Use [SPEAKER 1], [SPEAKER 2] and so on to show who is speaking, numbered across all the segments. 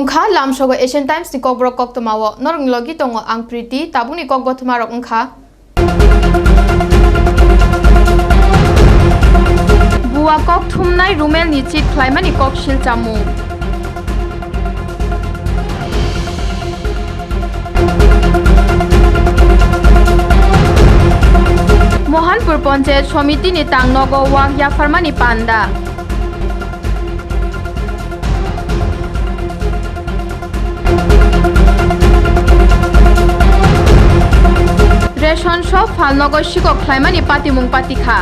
[SPEAKER 1] Nomkha lamsogo Asian Times ni kokbrok koktomawo norong logi tongo ang priti tabuni kokbo tumarok ngkha Buwa kok thumnai rumel ni chit khlaimani kok shil chamu Mohanpur panchayat সমিতি নি তাংনগ ওয়াগয়া ফার্মানি পান্ডা ration সব ফালনগর শিকক খ্লাইমানি পাতিমুং পাতিখা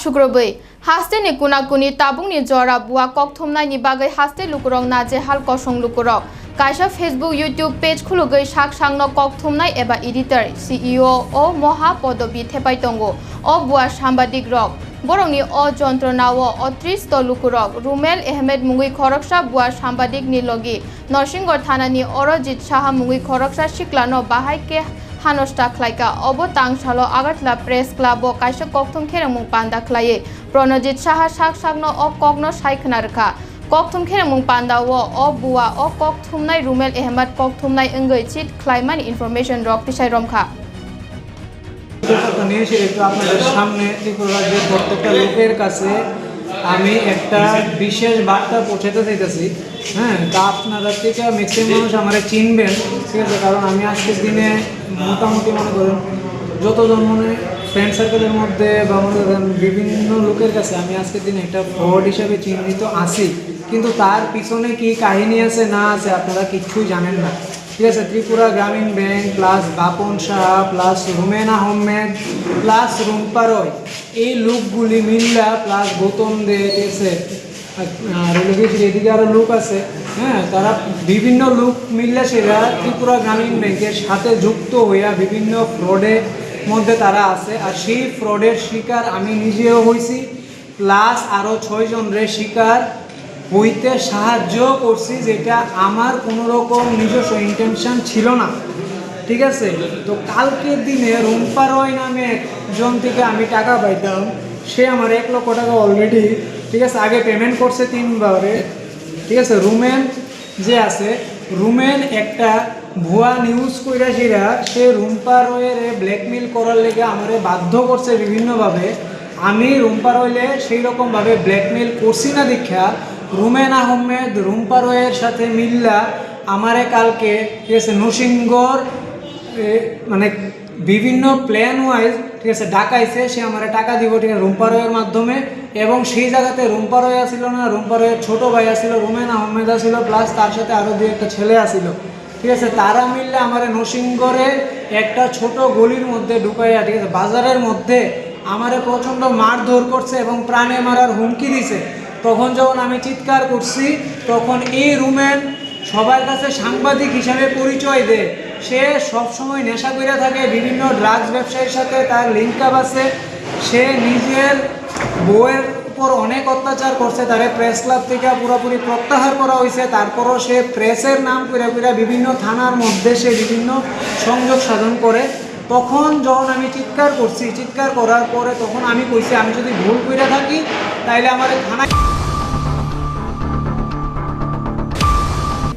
[SPEAKER 1] shukrobui haste ni kuna kuni tabung ni jora bua kokthomnai ni bagai haste lukurong na je hal kosong lukurok kaisa facebook youtube page khulugoi sak sangno kokthomnai eba editor ceo o moha podobi thepai tongo o bua সাংবাদিক রক বরংনি অ যন্ত্রণাও অত্রিশ লুকুরক রুমেল এহমেদ মুঙ্গি খরকসা, বুয়া সাংবাদিক নিলগি নরসিংগড় থানানি অরজিৎ সাহা মুঙ্গি খরকসা, শিকলানো বাহাইকে হানস্টা খ্লাইকা। অব তাংসালো আগারতলা প্রেস ক্লাব ও কাইসা ককথম খেরমুং পান্দা খ্লাইয়ে। প্রণজিৎ সাহা সাক সাকনো অ কগ্ন সাইখনা রখা। ককথম খেরমুং পান্দা ও অ বুয়া অ ককথুমনাই রুমেল এহমেদ ককথুমনাই ইংগৈ চিট খ্লাইমানি ইনফরমেশন রক তিসাই রমখা।
[SPEAKER 2] তো নিয়ে একটু আপনাদের সামনে ত্রিপুরা রাজ্যের প্রত্যেকটা লোকের কাছে আমি একটা বিশেষ বার্তা পৌঁছাতে চাইতেছি। হ্যাঁ তা আপনারা থেকে ম্যাক্সিমাম মানুষ আমারে চিনবেন ঠিক আছে? কারণ আমি আজকের দিনে মোটামুটি মনে করেন যতজন মনে ফ্রেন্ড সার্কেলের মধ্যে বা মনে করেন বিভিন্ন লোকের কাছে আমি আজকের দিনে একটা ফ্রড হিসাবে চিহ্নিত আছি। কিন্তু তার পিছনে কি কাহিনী আছে না আছে আপনারা কিচ্ছুই জানেন না। ঠিক আছে Tripura Gramin bank plus Bapan Shah plus Rumen Ahmed plus Rumpa Roy এই লোকগুলি মিল্লা প্লাস গৌতম দে ঠিক আছে এদিকে আরও লোক আছে হ্যাঁ তারা বিভিন্ন লোক মিললে সেরা ত্রিপুরা গ্রামীণ ব্যাংকের সাথে যুক্ত হইয়া বিভিন্ন ফ্রডের মধ্যে তারা আছে। আর সেই ফ্রডের শিকার আমি নিজেও হয়েছি প্লাস আরও ছয়জন রে শিকার হইতে সাহায্য করছি যেটা আমার কোনো রকম নিজস্ব ইন্টেনশন ছিল না। ঠিক আছে? তো কালকের দিনে রুম্পা রয় নামে একজন থেকে আমি টাকা পাইতাম। সে আমার এক লক্ষ টাকা অলরেডি ঠিক আছে, আগে পেমেন্ট করছে তিনবারে। ঠিক আছে? রুমেন যে আছে, রুমেন একটা ভুয়া নিউজ কইরা সেরা সে রুম্পা রয়ের ব্ল্যাকমেল করার লেগে আমারে বাধ্য করছে বিভিন্নভাবে। আমি রুম্পা রয়েলে সেই রকমভাবে ব্ল্যাকমেল করছি না দীক্ষা। রুমেন আহমেদ রুম্পা রয়ের সাথে মিল্লা আমারে কালকে ঠিক আছে নরসিংগড় এ, মানে বিভিন্ন প্ল্যান ওয়াইজ ঠিক আছে ডাকাইছে সে আমার টাকা দিব ঠিক আছে রুম্পা রয়ের মাধ্যমে এবং সেই জায়গাতে রুম্পা রয় আসিল না রুম্পা রয়ের ছোটো ভাই আসিল রুমেন আহমেদ আসিল প্লাস তার সাথে আরও দু একটা ছেলে আসিল ঠিক আছে তারা মিললে আমার নরসিংগড়ে একটা ছোট গলির মধ্যে ঢুকাইয়া ঠিক আছে বাজারের মধ্যে আমারে প্রচণ্ড মারধর করছে এবং প্রাণে মারার হুমকি দিছে। তখন যখন আমি চিৎকার করছি, তখন এই রুমেন সবার কাছে সাংবাদিক হিসাবে পরিচয় দেয়। সে সবসময় নেশা করে থাকে, বিভিন্ন ড্রাগস ব্যবসায়ীর সাথে তার লিঙ্ক আপ আছে। সে নিজের বউয়ের উপর অনেক অত্যাচার করছে, তারে প্রেস ক্লাব থেকে পুরোপুরি প্রত্যাহার করা হয়েছে তারপরও সে প্রেসের নাম করে করে বিভিন্ন থানার মধ্যে সে বিভিন্ন সংযোগ সাধন করে। তখন যখন আমি চিৎকার করছি, চিৎকার করার পরে তখন আমি কইছি, আমি যদি ভুল করে থাকি, তাইলে আমার থানায়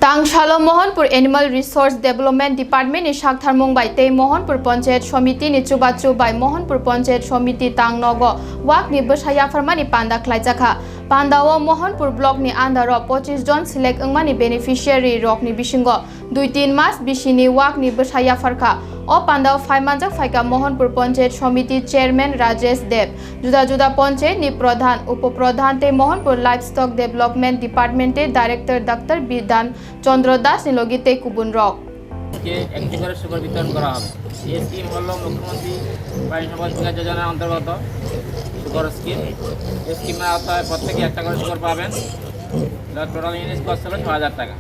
[SPEAKER 1] তাংশালো Mohanpur animal resource development department নি সাকথার মুম্বাই তে মোহনপুর পঞ্চায়েত সমিতি নি চুবা মোহনপুর পঞ্চায়েত সমিতি তাংনগ ওয়াক নি বসায়া ফারমানি পান্ডা খ্লাইজাখা পান্ডাও মোহনপুর ব্লক নি আন্ডার পঁচিশ জন সিলেক্ট ওংমানি বেনিফিশিয়ারি রক নি বিসিঙ্গ দুই তিন মাস বিসিনি ওয়াক নি বসায়া ফারখা ও পান্ডাও ফাইমানজাক ফাইকা মোহনপুর পঞ্চায়েত সমিতি চেয়ারম্যান রাজেশ দেব জুদা জুদা পঞ্চায়েত নি প্রধান উপপ্রধান তে মোহনপুর লাইভস্টক ডেভেলপমেন্ট ডিপার্টমেন্টের director doctor Bidhan Chandra Das নিলগিতে কুবুন rock
[SPEAKER 3] কে একটি করে সুগার বিতরণ করা হবে। এই স্কিম হল মুখ্যমন্ত্রী বাড়ি সম্পদ যোজনার অন্তর্গত। Sugar scheme. এই স্কিমের আওতায় প্রত্যেকে একটা করে সুগার পাবেন। টোটাল ইউনিট কস্ট হলো ছ হাজার টাকা।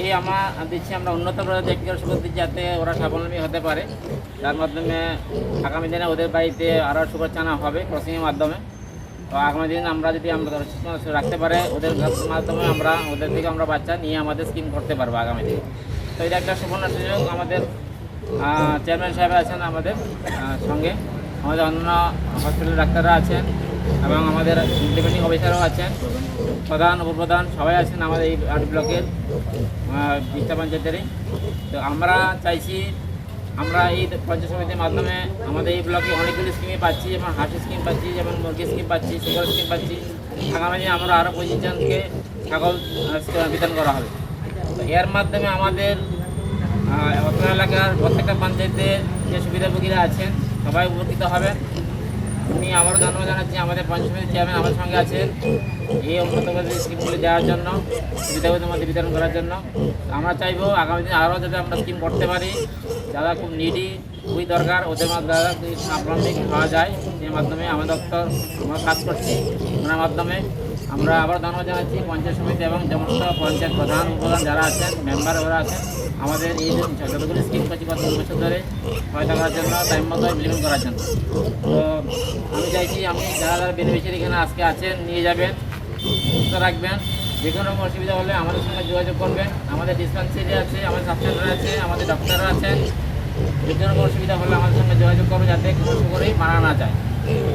[SPEAKER 3] এই আমার দিচ্ছি আমরা উন্নত করে সুগার দিচ্ছি যাতে ওরা স্বাবলম্বী হতে পারে। তার মাধ্যমে আগামী দিনে ওদের বাড়িতে আরও চানা হবে ক্রসিংয়ের মাধ্যমে। তো আগামী দিন আমরা যদি আমরা রাখতে পারে, ওদের মাধ্যমে আমরা ওদের থেকে আমরা বাচ্চা নিয়ে আমাদের স্কিম করতে পারব আগামী দিনে। তো এটা একটা সুবর্ণ সুযোগ আমাদের চেয়ারম্যান সাহেব আছেন আমাদের সঙ্গে। আমাদের অন্য হসপিটালের ডাক্তাররা আছেন এবং আমাদের ইমপ্লিমেন্টিং অফিসারও আছেন। প্রধান, উপপ্রধান সবাই আছেন আমাদের এই আট ব্লকের বিস্তা পঞ্চায়েতেরই। তো আমরা চাইছি, আমরা এই পঞ্চায়েত সমিতির মাধ্যমে আমাদের এই ব্লকে অনেকগুলি স্কিমে পাচ্ছি, যেমন হাসি স্কিম পাচ্ছি, যেমন মুরগি স্কিম পাচ্ছি সুগার স্কিম পাচ্ছি। আগামী আমরা আরও পঁচিশ জনকে ছাগল বিতরণ করা হবে। এর মাধ্যমে আমাদের অত্র এলাকার প্রত্যেকটা পঞ্চায়েতের যে সুবিধাভোগীরা আছেন সবাই উপকৃত হবেন আমি আবারও ধন্যবাদ জানাচ্ছি আমাদের পঞ্চায়েত চেয়ারম্যান আমার সঙ্গে আছেন এই উন্নতবাদী স্কিমগুলি দেওয়ার জন্য সুবিধাগুলির মধ্যে বিতরণ করার জন্য। আমরা চাইব আগামী দিনে আরও যাতে আমরা স্কিম করতে পারি। যারা খুব নিডি খুবই দরকার, ওদের মাধ্যমে হওয়া যায়, সেই মাধ্যমে আমাদের দপ্তর আমরা কাজ করছি। ওনার মাধ্যমে আমরা আবার ধন্যবাদ জানাচ্ছি, পঞ্চায়েত সমিতি এবং সমস্ত পঞ্চায়েত প্রধান উপপ্রধান যারা আছেন মেম্বার ওরা আছেন, আমাদের এই যতগুলো স্কিম করছি গত দু বছর ধরে সহায়তা করার জন্য টাইম মতো ইমপ্লিমেন্ট করার জন্য। তো আমি চাইছি আমি যারা যারা বেনিফিশিয়ারি এখানে আজকে আছেন, নিয়ে যাবেন, সুস্থ রাখবেন, যে কোনো রকম অসুবিধা হলে আমাদের সঙ্গে যোগাযোগ করবেন। আমাদের ডিসপেন্সারি আছে, আমাদের সাব সেন্টার আছে, আমাদের ডক্টররা আছেন। যে কোনো অসুবিধা হলে আমাদের সঙ্গে যোগাযোগ করবে যাতে কোনো করেই মারা না যায়।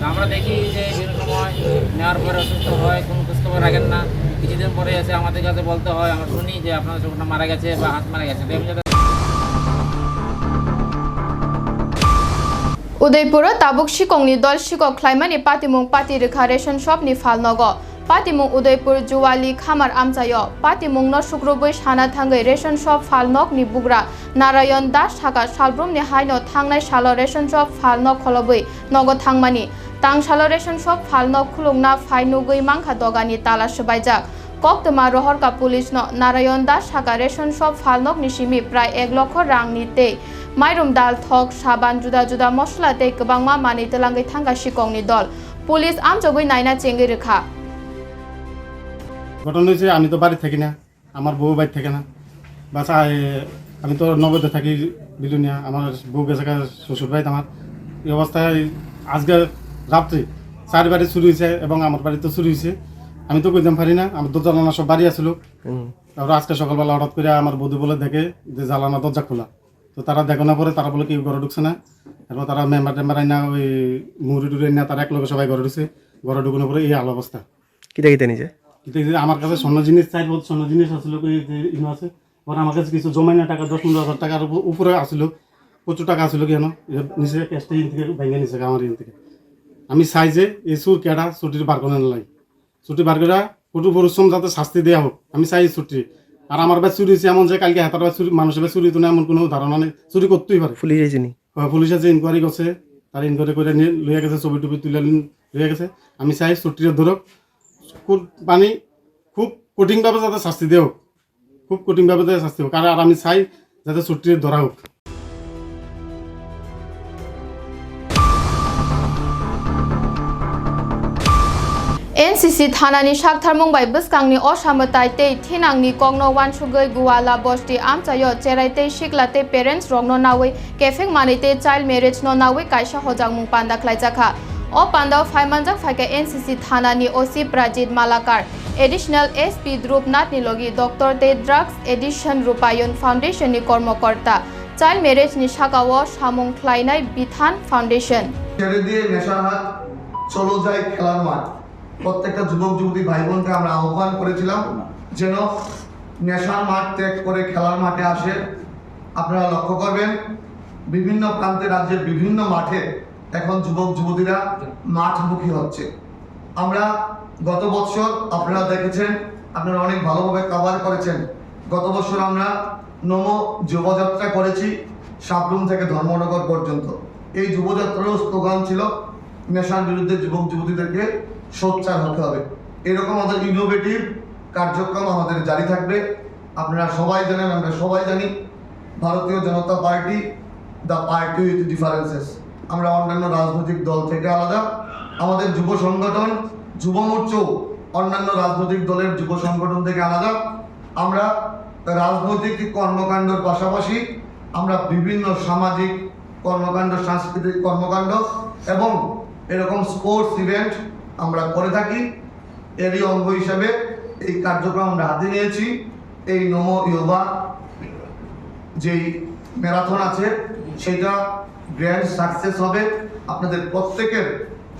[SPEAKER 3] আমরা দেখি যে বিভিন্ন সময় নেওয়ার পরে অসুস্থ হয়, কোনো খোঁজখবর রাখেন না। কিছুদিন পরে এসে আমাদের কাছে বলতে হয়, আমরা শুনি যে আপনার চোখটা মারা গেছে বা হাত মারা গেছে।
[SPEAKER 1] তাবুক শিকংনি দল শিকক খ্লাইমানি পাতিমুং পাতি রেখা, রেশন সব শপনি ফালনগ পাতিমুং উদয়পুর জুয়ালি খামার আমচায় পাতিমুং ন শুক্রবৈ সানা থাঙ্গৈ রেশন সব শপ ফালনকনি বুগরা নারায়ণ দাস থাকা সালব্রমনি হাইন থাংনাই সাল রেশন শপ ফালনক খলবৈ নগ থাংমানি তাংসাল রেশন শপ ফালনক খুলুংনা ফাইনুগৈ মাংখা দগানি তালা সবাই যাক কক্তমা রহরকা পুলিশ ন নারায়ণ দাস সাকা রেশন শপ ফালনক নিশিমি প্রায় এক লক্ষ রাং নিতে মাইরুম ডাল থক সাবান জুদা জুদা মশলাতে কবাংমা মানি লাঙ্গি থাঙ্গা শিকং নি দল পুলিশ আমচগুই নাইনা চেঙ্গি রেখা
[SPEAKER 4] ঘটনা হয়েছে আমি তো বাড়ি থাকি না আমার বউ বাড়ি থাকে না। বাস আমি তো নগদে থাকি বিলুনিয়া আমার বউ গেছে শ্বশুর বাড়িতে আমার। এই অবস্থায় আজকে রাত্রি চার বাড়ি চুরি হয়েছে এবং আমার বাড়িতে চুরি হয়েছে আমি তো কইতাম পারি না আমার দরজা জানালা সব বাড়ি আসলো তারপর আজকে সকালবেলা হঠাৎ করে আমার বধূ বলে দেখে যে জ্বালানা দরজা খোলা। তো তারা দেখো না পরে তারা বলে কেউ ঘরে ঢুকছে না। তারপর তারা মেম্বার টেম্বার আইনা ওই মুড়ি টুড়ি না তারা এক লগে সবাই ঘরে ঢুকছে। ঘরে ঢুকানোর পরে এই আলো অবস্থা।
[SPEAKER 5] কিতা কিতা নিজে
[SPEAKER 4] আমার কাছে স্বর্ণ জিনিস চাই বলতে স্বর্ণ জিনিস আসলো আছে ওর আমার কাছে কিছু জমাইনা টাকা দশ পনেরো হাজার টাকার উপ- উপরে আসলো প্রচুর টাকা আসলো কেন? নিচে ক্যাশটা ইন থেকে ভেঙে নিছে আমার ইন থেকে। আমি চাই যে এই সুর কেডা ছুটির বার করে নাই ছুটি বার করে কঠোর পরিশ্রম যাতে শাস্তি দেওয়া হোক আমি চাই ছুটি আর আমার বাই চুরি হয়েছে এমন যে কালকে হাতার বাই চুরি মানুষের বাই চুরি তো না এমন কোনো ধারণা নেই। চুরি করতেই পারে।
[SPEAKER 5] পুলিশ আইছে নি।
[SPEAKER 4] হয়, পুলিশে যে ইনকোয়ারি করছে তার ইনকোয়ারি করে নিয়ে লইয়া গেছে ছবি টবি তুলে নিয়ে লইয়া গেছে। আমি চাই ছুটিরে ধরক কোরবানি খুব কঠিনভাবে যাতে শাস্তি দেয় হোক। খুব কঠিনভাবে যাতে শাস্তি হোক। আর আমি চাই যাতে ছুটি ধরা হোক।
[SPEAKER 1] এনসিসি থানানি সাকথার মুম্বাই বসকাংনি অসামতাইতেই থিনাংনি কংন ওয়ানসুগৈ গুয়ালা বস্তি আমচায় চেরাইতেই শিকলাতে পেরেন্টস রংন নাওয়ে কেফেং মানিতে চাইল্ড মেরেজ ন নাওই কাইসা হজাং মুং পান্ডা খ্লাইজাখা ও পান্ডাও ফাইমানজাক ফাইকে NCC থানানি OC Prajit Malakar. Additional SP Drupnath নিলগি doctor তে ড্রাগস এডিশন রূপায়ণ ফাউন্ডেশননি কর্মকর্তা। চাইল্ড ম্যারেজ নি শাখাও সামং ক্লাইনাই বিধান ফাউন্ডেশন।
[SPEAKER 6] ছেড়ে দিয়ে নেশা হাত চলো যাই খেলার মাঠ। প্রত্যেকটা যুবক যুবতী ভাই বোনকে আমরা আহ্বান করেছিলাম যেন নেশার মাঠ ত্যাগ করে খেলার মাঠে আসে। আপনারা লক্ষ্য করবেন, বিভিন্ন প্রান্তে রাজ্যের বিভিন্ন মাঠে এখন যুবক, যুবতীরা মাঠমুখী হচ্ছে। আমরা গত বছর আপনারা দেখেছেন, আপনারা অনেক ভালোভাবে কভার করেছেন। গত বছর আমরা নম যুবযাত্রা করেছি সাবরুম থেকে ধর্মনগর পর্যন্ত। এই যুবযাত্রারও স্লোগান ছিল, নেশার বিরুদ্ধে যুবক, যুবতীদেরকে সোচ্চার হতে হবে। এরকম আমাদের ইনোভেটিভ কার্যক্রম আমাদের জারি থাকবে। আপনারা সবাই জানেন, আমরা সবাই জানি, Bharatiya Janata party the party with differences আমরা অন্যান্য রাজনৈতিক দল থেকে আলাদা। আমাদের যুব সংগঠন, যুব মোর্চাও অন্যান্য রাজনৈতিক দলের যুব সংগঠন থেকে আলাদা। আমরা রাজনৈতিক কর্মকাণ্ডের পাশাপাশি আমরা বিভিন্ন সামাজিক কর্মকাণ্ড, সাংস্কৃতিক কর্মকাণ্ড এবং এরকম স্পোর্টস ইভেন্ট আমরা করে থাকি। এরই অঙ্গ হিসাবে এই কার্যক্রম আমরা হাতে নিয়েছি। এই নমো ইয়োগা যেই ম্যারাথন আছে সেটা গ্র্যান্ড সাকসেস হবে। আপনাদের প্রত্যেকের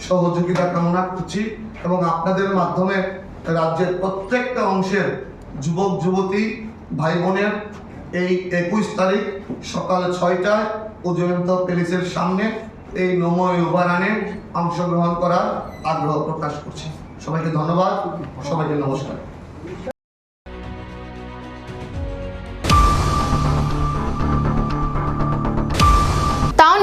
[SPEAKER 6] সহযোগিতা কামনা করছি এবং আপনাদের মাধ্যমে রাজ্যের প্রত্যেকটা অংশের যুবক, যুবতী, ভাই বোনের এই একুশ তারিখ সকাল ছয়টায় উজয়ন্ত প্যালেসের সামনে এই নমো ইউবারানে অংশগ্রহণ করার আগ্রহ প্রকাশ করছি। সবাইকে ধন্যবাদ। সবাইকে নমস্কার।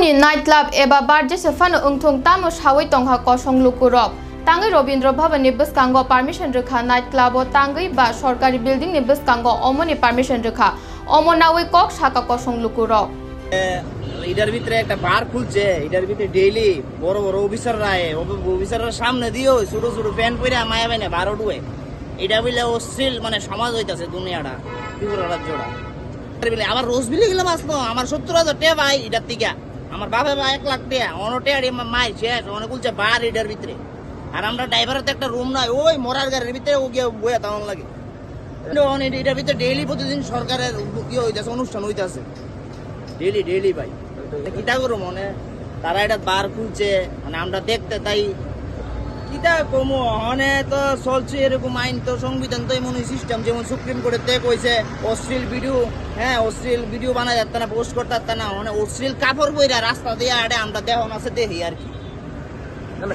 [SPEAKER 1] Tamoni nightclub eba bar je sefano ungthung tamo shawai tongha kosong lukurop Tangi Robindra Bhavan ni biskango permission rekha nightclub o Tangi ba sorkari building ni biskango omoni permission rekha omonawi kok shaka kosong lukurop
[SPEAKER 5] এটার ভিতরে একটা বার খুলছে এটার ভিতরে daily বড় বড় অফিসাররা আয় অফিসাররা সামনে দিও ছোট ছোট প্যান পরে মায়া বাইনে বারো ডুয়ে এটা বলে অশ্লীল মানে সমাজ হইতাছে দুনিয়াটা ত্রিপুরা রাজ্যটা আবার রোজ বিলে গেলাম আসলো আমার সত্তর হাজার টে ভাই এটার থেকে আমার বাপে বা এক লাখ দেয়া অনেক টাকা মাই শেষ, অনেক বলছে বার এটার ভিতরে। আর আমরা ড্রাইভারের তো একটা রুম নাই, ওই মরার গাড়ির ভিতরে ও গিয়ে বইয়া তেমন লাগে। এটার ভিতরে ডেইলি প্রতিদিন সরকারের কি হইতাছে, অনুষ্ঠান হইতাছে। ডেইলি ডেইলি ভাই। কিটা করো মনে? তারা এটা বার খুলছে মানে আমরা দেখতে তাই। কিটা কমো? হনে তো চলছে এরকম আইন তো, সংবিধান তো এমন সিস্টেম যেমন সুপ্রিম কোর্টের থেকে কইছে, অশ্লীল ভিডিও হ্যাঁ অশ্লীল ভিডিও বানা যাচ্ছে না পোস্ট করতে পারত না মানে অশ্লীল কাপড় বইরা রাস্তা দিয়ে আড়ে আমরা দেহ আছে দেখি আর কি।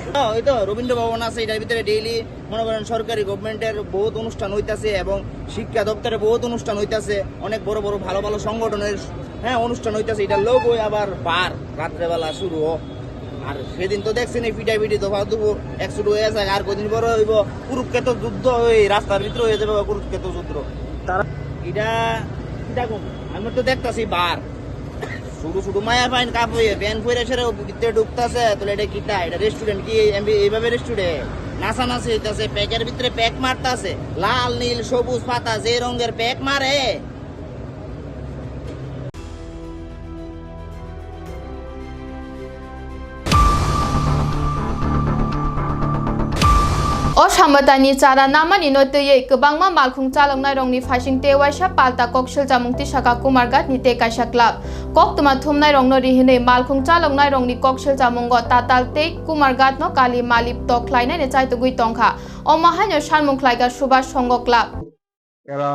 [SPEAKER 5] হ্যাঁ, ওই তো রবীন্দ্র ভবন আছে এটার ভিতরে ডেইলি মনে করেন সরকারি গভর্নমেন্টের বহুত অনুষ্ঠান হইতাছে এবং শিক্ষা দপ্তরে বহুত অনুষ্ঠান হইতাছে অনেক বড় বড় ভালো ভালো সংগঠনের হ্যাঁ অনুষ্ঠান হইতাছে এটা লোক ওই আবার বার রাত্রেবেলা শুরু হোক আর সেদিন তো দেখছেন এই পিটাই পিটি দফা দুপুর একশো হয়ে আছে আর কদিন পরে হইব কুরুক্ষেত্র যুদ্ধ ওই রাস্তার ভিতরে হয়ে যাবে কুরুক্ষেত্র যুদ্ধ। তারা এটা এটা আমি তো দেখতাছি বার। শুধু শুধু মায়া পাইন কাপ হয়ে প্যান ফইরা সেরে ভিতরে ঢুকতাছে, তাহলে এটা কিটা? এটা রেস্টুরেন্ট কি? এইভাবে রেস্টুরেন্ট নাচা নাচি হইতাছে, প্যাকের ভিতরে প্যাক মারতাছে, লাল, নীল, সবুজ পাতা, যে রঙের প্যাক মারে
[SPEAKER 1] অসামতানি চারা নামানি নতয়ে কবাংমা মালখুং চালংনাই রংনি ফাইসিং তেওয়াইসা পাল্টা ককশল জামুংতি শাখা কুমারগাত নিতে কাইসা ক্লাব কক্তমা থুমনাই রংন রিহিনে মালখুং চালংনাই রংনি ককশল জামুঙ্গ তাতাল তে কুমারগাত ন কালি মালিপ তক লাইনাই নে চাইতগুই তংখা অমাহান্য সারমুখ লাইগা সুভাষ সংঘ ক্লাব
[SPEAKER 7] এরা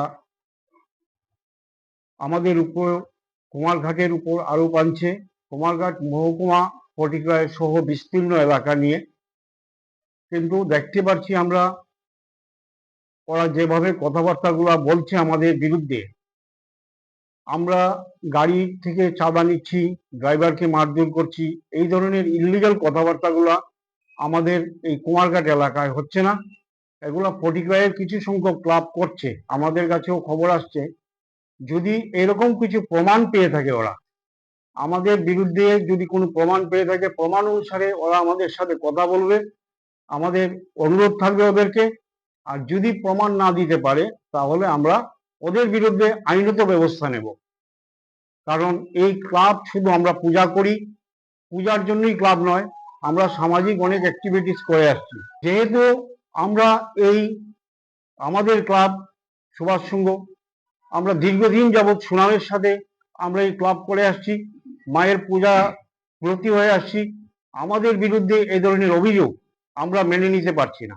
[SPEAKER 7] আমাদের উপর কুমারঘাটের উপর আরোপ আনছে কুমারঘাট মহকুমা পর্টিকুলার সহ বিস্তীর্ণ এলাকা নিয়ে কিন্তু দেখতে পাচ্ছি আমরা ওরা যেভাবে কথাবার্তাগুলো বলছে আমাদের বিরুদ্ধে। আমরা গাড়ি থেকে চাঁদা নিচ্ছি, ড্রাইভারকে মারধর করছি, এই ধরনের ইলিগাল কথাবার্তাগুলো আমাদের এই কুমারঘাট এলাকায় হচ্ছে না। এগুলো পর্টিকুলার কিছু সংখ্যক ক্লাব করছে, আমাদের কাছেও খবর আসছে। যদি এরকম কিছু প্রমাণ পেয়ে থাকে ওরা, আমাদের বিরুদ্ধে যদি কোনো প্রমাণ পেয়ে থাকে, প্রমাণ অনুসারে ওরা আমাদের সাথে কথা বলবে। আমাদের অনুরোধ থাকবে ওদেরকে। আর যদি প্রমাণ না দিতে পারে, তাহলে আমরা ওদের বিরুদ্ধে আইনত ব্যবস্থা নেব। কারণ এই ক্লাব শুধু আমরা পূজা করি, পূজার জন্যই ক্লাব নয়, আমরা সামাজিক অনেক অ্যাক্টিভিটিস করে আসছি। যেহেতু আমরা এই আমাদের ক্লাব, সুভাষ সংঘ আমরা দীর্ঘদিন যাবৎ সুনামের সাথে আমরা এই ক্লাব করে আসছি, মায়ের পূজা ব্রতী হয়ে আসছি, আমাদের বিরুদ্ধে এই ধরনের অভিযোগ আমরা মেনে নিতে পারছি না।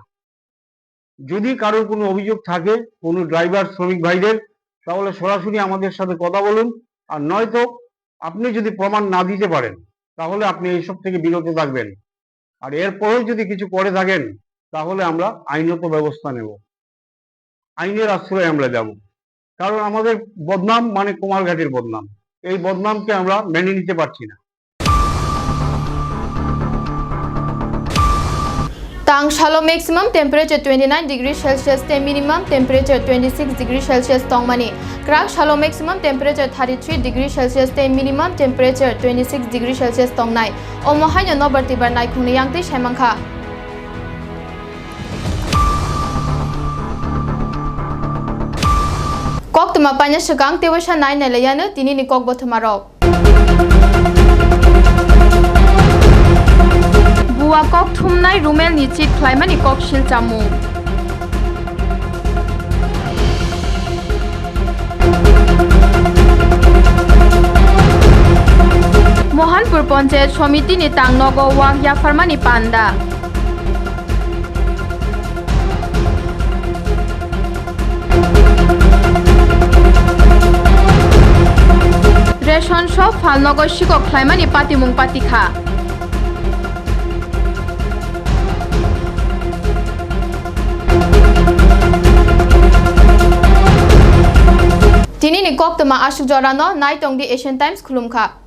[SPEAKER 7] যদি কারোর কোনো অভিযোগ থাকে, কোনো ড্রাইভার শ্রমিক ভাইদের, তাহলে সরাসরি আমাদের সাথে কথা বলুন। আর নয়তো আপনি যদি প্রমাণ না দিতে পারেন, তাহলে আপনি এইসব থেকে বিরত থাকবেন। আর এরপরেও যদি কিছু করে থাকেন, তাহলে আমরা আইনত ব্যবস্থা নেব। আইনের আশ্রয়ে আমরা যাব। কারণ আমাদের বদনাম মানে কুমারঘাটের বদনাম। এই বদনামকে আমরা মেনে নিতে পারছি না।
[SPEAKER 1] Tang shalo maximum temperature 29 degree Celsius te minimum temperature 26 degree Celsius tongmani. Krak shalo maximum temperature 33 degree Celsius te minimum temperature 26 degree Celsius tongnai. Omohaino nobarti barnai khungni yangti shaimangkha. Kok tuma panya segang tewasa nai nalayana tini ni kok botamarok. बुवा कक थुमनाय रुमेल निचित ख्लाइमानि कक शिलचामु মহানপুর পঞ্চায়েত সমিতিনি তাংনগ ওয়াকিয়া ফার্মানি পান্ডা ration সব ফালনগর শিকক খ্লাইমানি পাতিমুং পাতিখা তিনি ni kok tama asuk jorano nai tong di asian times khulumkha